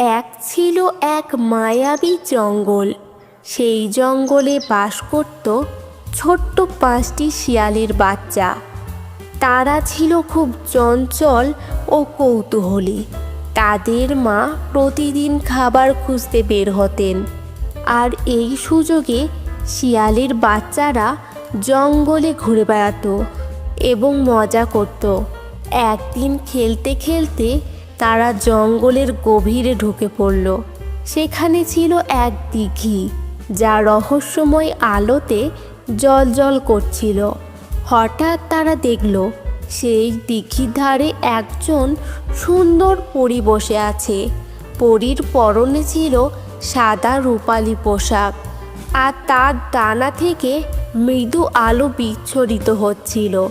এক ছিল এক মায়াবী জঙ্গল। সেই জঙ্গলে বাস করত ছোট্ট পাঁচটি শিয়ালের বাচ্চা। তারা ছিল খুব চঞ্চল ও কৌতূহলী। তাদের মা প্রতিদিন খাবার খুঁজতে বের হতেন। আর এই সুযোগে শিয়ালের বাচ্চারা জঙ্গলে ঘুরে বেড়াতো এবং মজা করত। একদিন খেলতে খেলতে তারা জঙ্গলের গভীরে ঢুকে পড়ল। সেখানে ছিল এক দিঘি, যা রহস্যময় আলোতে জল জল করছিল। হঠাৎ তারা দেখল, সেই দিঘির ধারে একজন সুন্দর পরী বসে আছে। পরীর পরনে ছিল সাদা রূপালি পোশাক আর তার ডানা থেকে মৃদু আলো বিচ্ছরিত হচ্ছিল।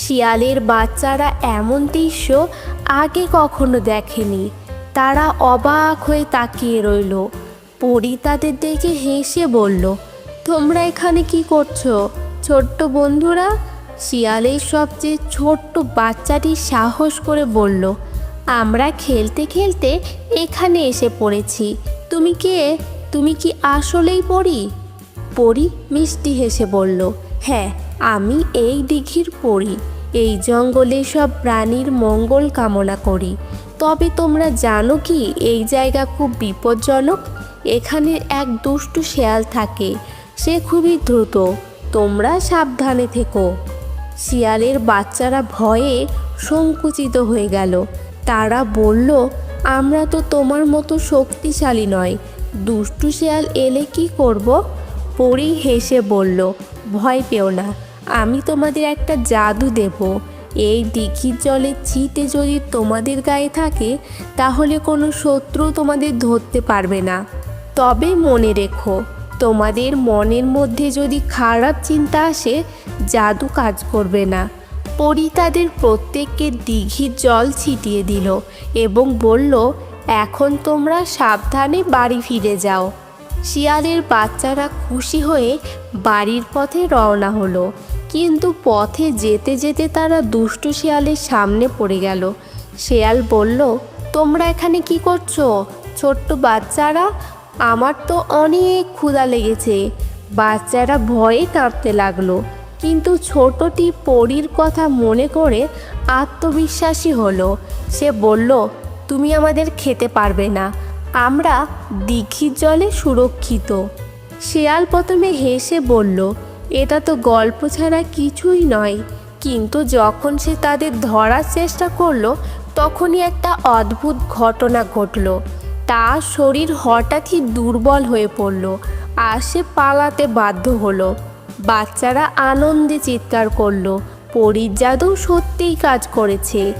শিয়ালের বাচ্চারা এমন দৃশ্য আগে কখনো দেখেনি। তারা অবাক হয়ে তাকিয়ে রইল। পরি তাদের দেখে হেসে বলল, তোমরা এখানে কি করছ, ছোট্ট বন্ধুরা? শিয়ালের সবচেয়ে ছোট্ট বাচ্চাটি সাহস করে বলল, আমরা খেলতে খেলতে এখানে এসে পড়েছি। তুমি কে? তুমি কি আসলেই পড়ি পরি মিষ্টি হেসে বলল হ্যাঁ আমি এই দিঘির পড়ি এই জঙ্গলে সব প্রাণীর মঙ্গল কামনা করি। তবে তোমরা জানো কি, এই জায়গা খুব বিপজ্জনক। এখানে এক দুষ্টু শেয়াল থাকে। সে খুবই দ্রুত। তোমরা সাবধানে থেকো। শিয়ালের বাচ্চারা ভয়ে সংকুচিত হয়ে গেল। তারা বলল, আমরা তো তোমার মতো শক্তিশালী নয়। দুষ্টু শেয়াল এলে কি করব? পরি হেসে বলল, ভয় পেও না। আমি তোমাদের একটা জাদু দেব। এই দিঘির জলের ছিটে যদি তোমাদের গায়ে থাকে, তাহলে কোনো শত্রু তোমাদের ধরতে পারবে না। তবে মনে রেখো, তোমাদের মনের মধ্যে যদি খারাপ চিন্তা আসে, জাদু কাজ করবে না। পরি তাদের প্রত্যেককে দিঘির জল ছিটিয়ে দিল এবং বলল, এখন তোমরা সাবধানে বাড়ি ফিরে যাও। শিয়ালের বাচ্চারা খুশি হয়ে বাড়ির পথে রওনা হলো। কিন্তু পথে যেতে যেতে তারা দুষ্টু শিয়ালের সামনে পড়ে গেল। শেয়াল বলল, তোমরা এখানে কি করছ? ছোট্ট বাচ্চারা, আমার তো অনেক ক্ষুধা লেগেছে। বাচ্চারা ভয়ে কাঁপতে লাগল। কিন্তু ছোটটি পরীর কথা মনে করে আত্মবিশ্বাসী হলো। সে বলল, তুমি আমাদের খেতে পারবে না। আমরা দীঘির জলে সুরক্ষিত। শেয়াল প্রথমে হেসে বলল এটা তো গল্প ছাড়া কিছুই নয়। কিন্তু যখন সে তাদের ধরার চেষ্টা করল, তখনই একটা অদ্ভুত ঘটনা ঘটলো। তার শরীর হঠাৎই দুর্বল হয়ে পড়ল আর সে পালাতে বাধ্য হলো। বাচ্চারা আনন্দে চিৎকার করল পরীর জাদু সত্যিই কাজ করেছে।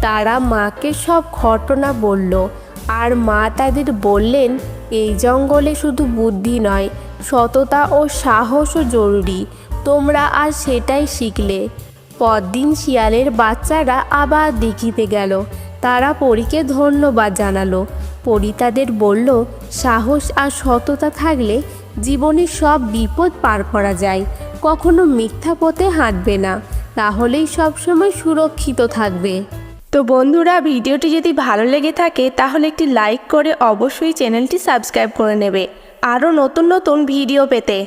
তারা মাকে সব ঘটনা বলল, আর মা তাদের বললেন, এই জঙ্গলে শুধু বুদ্ধি নয় সততা ও সাহসও জরুরি। তোমরা আর সেটাই শিখলে। পরদিন শিয়ালের বাচ্চারা আবার দেখিতে গেল। তারা পরীকে ধন্যবাদ জানালো। পরী তাদের বলল, সাহস আর সততা থাকলে জীবনে সব বিপদ পার করা যায়। কখনো মিথ্যা পথে হাঁটবে না। তাহলেই সবসময় সুরক্ষিত থাকবে। তো বন্ধুরা, ভিডিওটি যদি ভালো লেগে থাকে, তাহলে একটি লাইক করে অবশ্যই চ্যানেলটি সাবস্ক্রাইব করে নেবে। আরও নতুন নতুন ভিডিও পেতে